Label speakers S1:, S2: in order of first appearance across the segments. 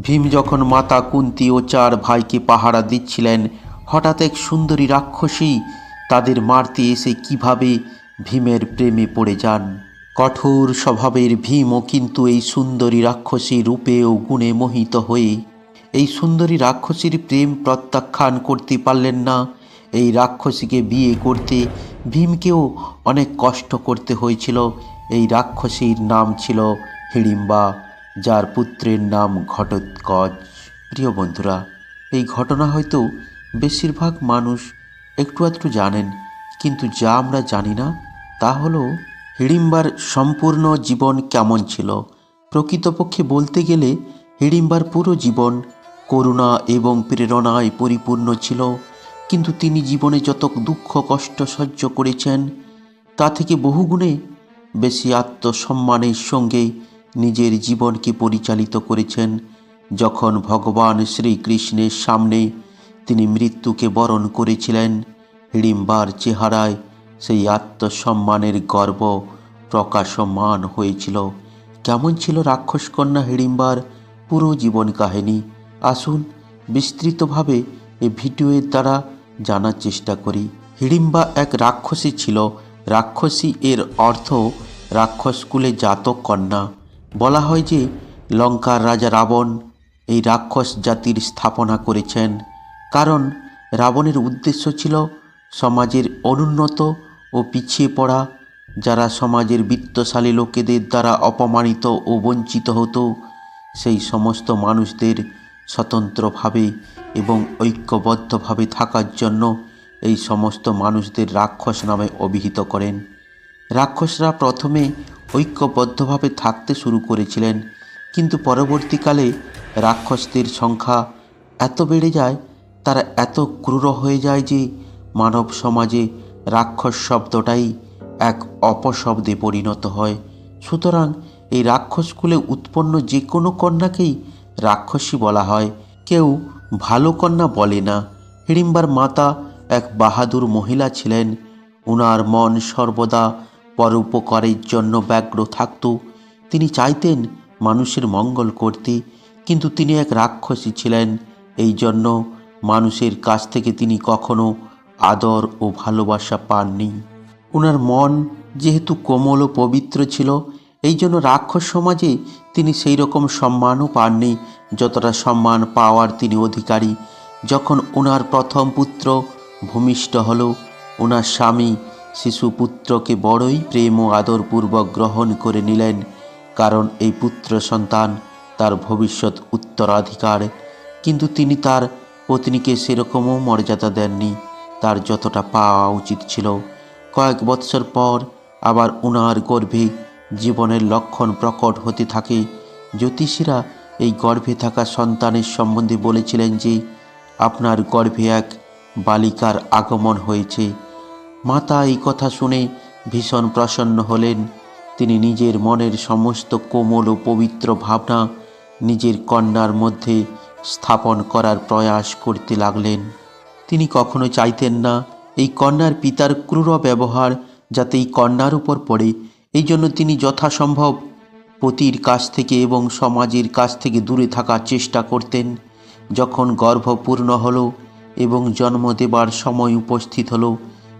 S1: ভীম যখন মাতা কুন্তি ও চার ভাইকে পাহারা দিচ্ছিলেন, হঠাৎ এক সুন্দরী রাক্ষসী তাদের মারতে এসে কীভাবে ভীমের প্রেমে পড়ে যান। কঠোর স্বভাবের ভীমও কিন্তু এই সুন্দরী রাক্ষসী রূপে ও গুণে মোহিত হয়ে এই সুন্দরী রাক্ষসীর প্রেম প্রত্যাখ্যান করতে পারলেন না। এই রাক্ষসীকে বিয়ে করতে ভীমকেও অনেক কষ্ট করতে হয়েছিল। এই রাক্ষসীর নাম ছিল হিড়িম্বা। যার পুত্রের নাম ঘটোৎকচ প্রিয় বন্ধুরা, এই ঘটনা হয়তো বেশিরভাগ মানুষ একটু আধটু জানেন, কিন্তু যা আমরা জানি না, তা হলো হিড়িম্বার সম্পূর্ণ জীবন কেমন ছিল। প্রকৃতপক্ষে বলতে গেলে হিড়িম্বার পুরো জীবন করুণা এবং প্রেরণায় পরিপূর্ণ ছিল, কিন্তু তিনি জীবনে যত দুঃখ, কষ্ট সহ্য করেছেন, তা থেকে বহুগুণে বেশি আত্মসম্মানের সঙ্গে নিজের জীবনকে পরিচালিত করেছেন। যখন ভগবান শ্রীকৃষ্ণের সামনে তিনি মৃত্যুকে বরণ করেছিলেন, হিড়িম্বার চেহারায় সেই আত্মসম্মানের গর্ব প্রকাশমান হয়েছিল। কেমন ছিল রাক্ষসকন্যা হিড়িম্বার? পুরো জীবন কাহিনী। আসুন বিস্তৃতভাবে এই ভিডিওর দ্বারা জানার চেষ্টা করি। হিড়িম্বা এক রাক্ষসী ছিল। রাক্ষসী এর অর্থ রাক্ষসকুলে জাতক কন্যা। বলা হয় যে লঙ্কার রাজা রাবণ এই রাক্ষস জাতির স্থাপনা করেছেন। কারণ রাবণের উদ্দেশ্য ছিল সমাজের অনুন্নত ও পিছিয়ে পড়া। যারা সমাজের বিত্তশালী লোকেদের দ্বারা অপমানিত ও বঞ্চিত হতো, সেই সমস্ত মানুষদের স্বতন্ত্রভাবে এবং ঐক্যবদ্ধভাবে থাকার জন্য এই সমস্ত মানুষদের রাক্ষস নামে অভিহিত করেন। রাক্ষসরা প্রথমে ঐক্যবদ্ধভাবে থাকতে শুরু করেছিলেন। কিন্তু পরবর্তীকালে রাক্ষসদের সংখ্যা এত বেড়ে যায়, তারা এত ক্রূর হয়ে যায় যে মানব সমাজে রাক্ষস শব্দটাই এক অপশব্দে পরিণত হয়। সুতরাং এই রাক্ষসকুলে উৎপন্ন যে কোনো কন্যাকেই রাক্ষসী বলা হয়। কেউ ভালো কন্যা বলে না। হিড়িম্বার মাতা এক বাহাদুর মহিলা ছিলেন। উনার মন সর্বদা পরোপকারের জন্য ব্যগ্র থাকত। তিনি চাইতেন মানুষের মঙ্গল করতে, কিন্তু তিনি এক রাক্ষসী ছিলেন। এই জন্য মানুষের কাছ থেকে তিনি কখনো আদর ও ভালোবাসা পাননি। ওনার মন যেহেতু কোমল ও পবিত্র ছিল, এই জন্য রাক্ষস সমাজে তিনি সেই রকম সম্মানও পাননি, যতটা সম্মান পাওয়ার তিনি অধিকারী। যখন ওনার প্রথম পুত্র ভূমিষ্ঠ হল ওনার স্বামী শিশুপুত্রকে বড়ই প্রেম ও আদরপূর্বক গ্রহণ করে নিলেন, কারণ এই পুত্র সন্তান তার ভবিষ্যৎ উত্তরাধিকার। কিন্তু তিনি তার পত্নীকে সেরকমও মর্যাদা দেননি, তার যতটা পাওয়া উচিত ছিল। কয়েক বৎসর পর আবার উনার গর্ভে জীবনের লক্ষণ প্রকট হতে থাকে। জ্যোতিষীরা এই গর্ভে থাকা সন্তানের সম্বন্ধে বলেছিলেন যে, আপনার গর্ভে এক বালিকার আগমন হয়েছে। মাতা এই কথা শুনে ভীষণ প্রসন্ন হলেন। তিনি নিজের মনের সমস্ত কোমল ও পবিত্র ভাবনা নিজের কন্যার মধ্যে স্থাপন করার প্রয়াস করতে লাগলেন। তিনি কখনো চাইতেন না এই কন্যার পিতার ক্রূর ব্যবহার যাতে এই কন্যার উপর পড়ে। এই জন্য তিনি যথাসম্ভব পতির কাছ থেকে এবং সমাজের কাছ থেকে দূরে থাকার চেষ্টা করতেন। যখন গর্ভপূর্ণ হলো এবং জন্ম দেবার সময় উপস্থিত হলো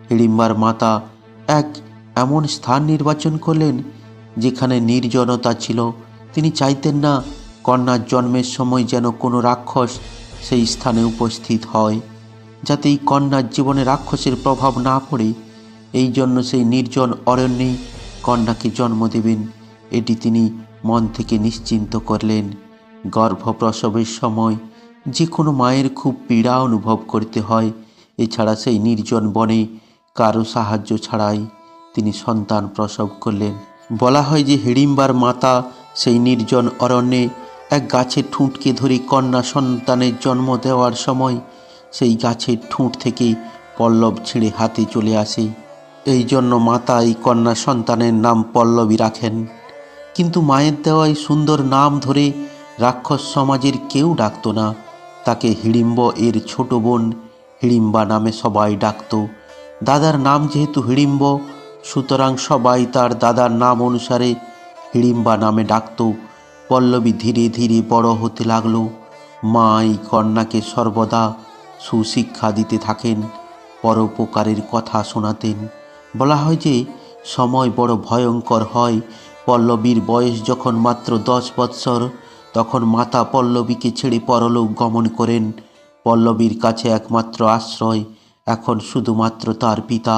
S1: হিড়িম্বার মাতা এক এমন স্থান নির্বাচন করলেন যেখানে নির্জনতা ছিল। তিনি চাইতেন না কন্যার জন্মের সময় যেন কোনো রাক্ষস সেই স্থানে উপস্থিত হয়, যাতে এই কন্যার জীবনে রাক্ষসের প্রভাব না পড়ে। এই জন্য সেই নির্জন অরণ্যে কন্যাকে জন্ম দেবেন। এটি তিনি মন থেকে নিশ্চিন্ত করলেন। গর্ভপ্রসবের সময় যে কোনো মায়ের খুব পীড়া অনুভব করতে হয়। এছাড়া সেই নির্জন বনে কারও সাহায্য ছাড়াই তিনি সন্তান প্রসব করলেন। বলা হয় যে হিড়িম্বার মাতা সেই নির্জন অরণ্যে এক গাছের ঠুঁটকে ধরে কন্যা সন্তানের জন্ম দেওয়ার সময় সেই গাছের ঠুঁট থেকে পল্লব ছিঁড়ে হাতে চলে আসে। এই জন্য মাতা এই কন্যা সন্তানের নাম পল্লবী রাখেন। কিন্তু মায়ের দেওয়া এই সুন্দর নাম ধরে রাক্ষস সমাজের কেউ ডাকত না। তাকে হিড়িম্ব এর ছোট বোন হিড়িম্বা নামে সবাই ডাকত। দাদার নাম যেহেতু হিড়িম্ব, সুতরাং সবাই তার দাদার নাম অনুসারে হিড়িম্বা নামে ডাকত। পল্লবী ধীরে ধীরে বড় হতে লাগল। মা এই কন্যাকে সর্বদা সুশিক্ষা দিতে থাকেন, পরোপকারের কথা শোনাতেন। বলা হয় যে, সময় বড় ভয়ঙ্কর হয়। পল্লবীর বয়স যখন মাত্র দশ বৎসর, তখন মাতা পল্লবীকে ছেড়ে পরলোক গমন করেন। পল্লবীর কাছে একমাত্র আশ্রয় এখন শুধুমাত্র তার পিতা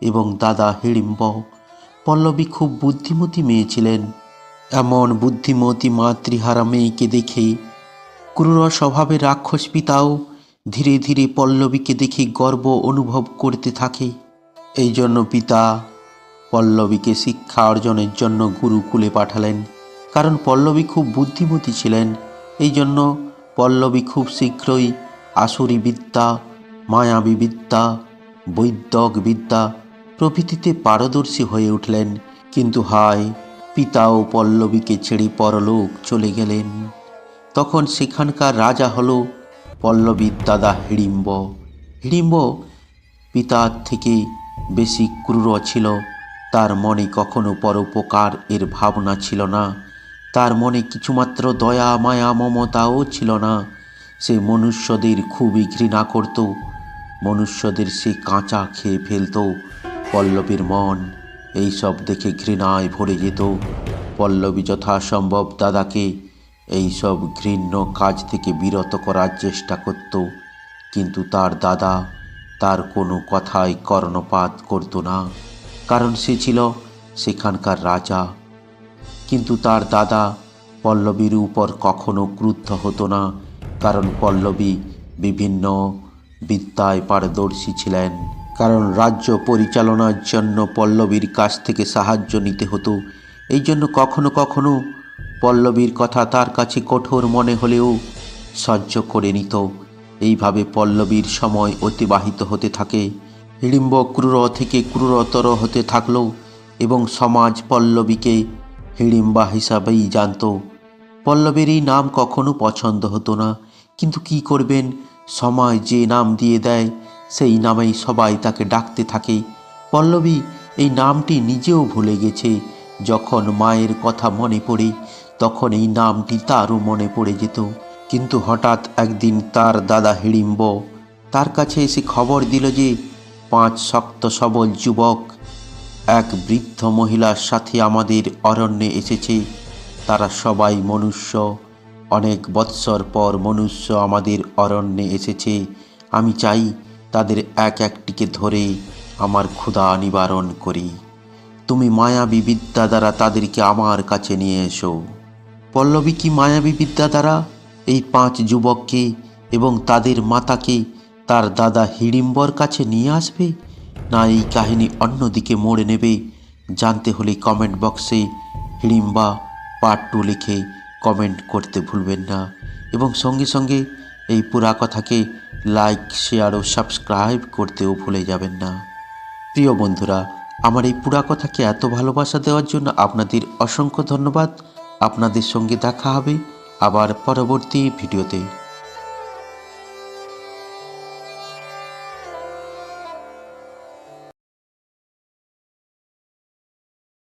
S1: এবং দাদা হিড়িম্ব। পল্লবী খুব বুদ্ধিমতী মেয়ে ছিলেন। এমন বুদ্ধিমতী মাতৃহারা মেয়েকে দেখে ক্রূর স্বভাবের রাক্ষস পিতাও ধীরে ধীরে পল্লবীকে দেখে গর্ব অনুভব করতে থাকে। এই জন্য পিতা পল্লবীকে শিক্ষা অর্জনের জন্য গুরুকুলে পাঠালেন। কারণ পল্লবী খুব বুদ্ধিমতী ছিলেন। এই জন্য পল্লবী খুব শীঘ্রই আসুরি বিদ্যা মায়াবী বিদ্যা বৈদ্যক বিদ্যা প্রভৃতিতে পারদর্শী হয়ে উঠলেন। কিন্তু হায়, পিতা ও পল্লবীকে ছেড়ে পরলোক চলে গেলেন। তখন সেখানকার রাজা হলো পল্লবীর দাদা হিড়িম্ব। হিড়িম্ব পিতার থেকে বেশি ক্রূর ছিল। তার মনে কখনো পরোপকার এর ভাবনা ছিল না। তার মনে কিছুমাত্র দয়া, মায়া, মমতাও ছিল না। সে মনুষ্যদের খুবই ঘৃণা করত। মনুষ্যদের সে কাঁচা খেয়ে ফেলত। পল্লবীর মন এইসব দেখে ঘৃণায় ভরে যেত। পল্লবী যথাসম্ভব দাদাকে এইসব ঘৃণ্য কাজ থেকে বিরত করার চেষ্টা করত। কিন্তু তার দাদা তার কোনো কথাই কর্ণপাত করত না, কারণ সে ছিল সেখানকার রাজা। কিন্তু তার দাদা পল্লবীর উপর কখনো ক্রুদ্ধ হতো না, কারণ পল্লবী বিভিন্ন বিদ্যায় পারদর্শী ছিলেন। কারণ রাজ্য পরিচালনার জন্য পল্লবীর কাছ থেকে সাহায্য নিতে হতো। এই জন্য কখনো কখনো পল্লবীর কথা তার কাছে কঠোর মনে হলেও সহ্য করে নিত। এইভাবে পল্লবীর সময় অতিবাহিত হতে থাকে হিড়িম্ব ক্রূর থেকে ক্রূরতর হতে থাকল এবং সমাজ পল্লবীকে হিড়িম্বা হিসাবেই জানত। পল্লবের এই নাম কখনো পছন্দ হতো না। কিন্তু কি করবেন? সময় যে নাম দিয়ে দেয়, সেই নামেই সবাই তাকে ডাকতে থাকে। পল্লবী, এই নামটি নিজেও ভুলে গেছে। যখন মায়ের কথা মনে পড়ে, তখন এই নামটি তারও মনে পড়ে যেত। কিন্তু হঠাৎ একদিন তার দাদা হিড়িম্ব তার কাছে এসে খবর দিল যে, পাঁচ শক্ত সবল যুবক, এক বৃদ্ধ মহিলার সাথে আমাদের অরণ্যে এসেছে। তারা সবাই মনুষ্য। অনেক বৎসর পর মনুষ্য আমাদের অরণ্যে এসেছে। আমি চাই তাদের এক একটিকে ধরে আমার ক্ষুধা নিবারণ করি। তুমি মায়াবী বিদ্যা দ্বারা তাদেরকে আমার কাছে নিয়ে এসো। পল্লবী কি মায়াবী বিদ্যা দ্বারা? এই পাঁচ যুবককে এবং তাদের মাতাকে তার দাদা হিড়িম্বর কাছে নিয়ে আসবে? না এই কাহিনী অন্যদিকে মোড়ে নেবে? জানতে হলে কমেন্ট বক্সে হিড়িম্বা পার্ট টু লিখে কমেন্ট করতে ভুলবেন না এবং সঙ্গে সঙ্গে এই পুরা কথাকে লাইক, শেয়ার ও সাবস্ক্রাইব করতেও ভুলে যাবেন না। প্রিয় বন্ধুরা, আমার এই পুরা কথাকে এত ভালোবাসা দেওয়ার জন্য আপনাদের অসংখ্য ধন্যবাদ। আপনাদের সঙ্গে দেখা হবে আবার পরবর্তী ভিডিওতে।